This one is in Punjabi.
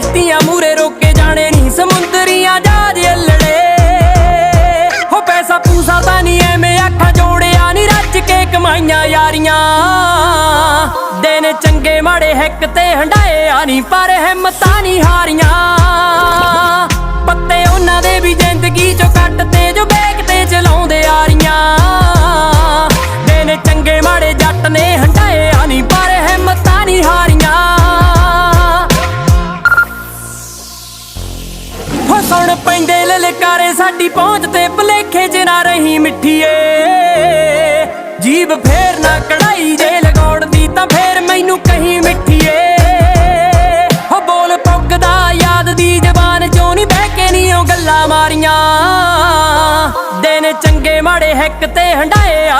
ਕਿਸ਼ਤੀਆਂ ਮੂਰੇ ਰੋਕੇ ਜਾਣੇ ਨਹੀਂ ਸਮੁੰਦਰੀਆਂ ਜਾ ਦੇ ਹੋ ਪੈਸਾ ਪੂਸਾ ਤਾਂ ਨਹੀਂ ਐਵੇਂ ਅੱਖਾਂ ਜੋੜਿਆ ਨਹੀਂ ਰੱਜ ਕੇ ਕਮਾਈਆਂ ਯਾਰੀਆਂ। ਦਿਨ ਚੰਗੇ ਮਾੜੇ ਹੱਕ ਤੇ ਹੰਡਾਏ ਆ ਨਹੀਂ ਪਰ ਹਿੰਮਤਾਂ ਨਹੀਂ ਹਾਰੀਆਂ। ਸੁਣ ਪੈਂਦੇ ਲਲਕਾਰੇ, ਸਾਡੀ ਪਹੁੰਚ ਤੇ ਭਲੇਖੇ 'ਚ ਨਾ ਰਹੀ ਮਿੱਠੀਏ। ਜੀਬ ਫੇਰ ਨਾ ਕੜਾਈ ਜੇ ਲਗਾਉਣਦੀ ਤਾਂ ਫੇਰ ਮੈਨੂੰ ਕਹੀ ਮਿੱਠੀਏ। ਹੋ ਬੋਲ ਪੁੱਗਦਾ ਯਾਦ ਦੀ ਜ਼ਬਾਨ ਚੋਂ ਨਹੀਂ ਬਹਿ ਕੇ ਨਹੀਂ ਉਹ ਗੱਲਾਂ ਮਾਰੀਆਂ। ਦਿਨ ਚੰਗੇ ਮਾੜੇ ਹੱਕ ਤੇ ਹੰਡਾ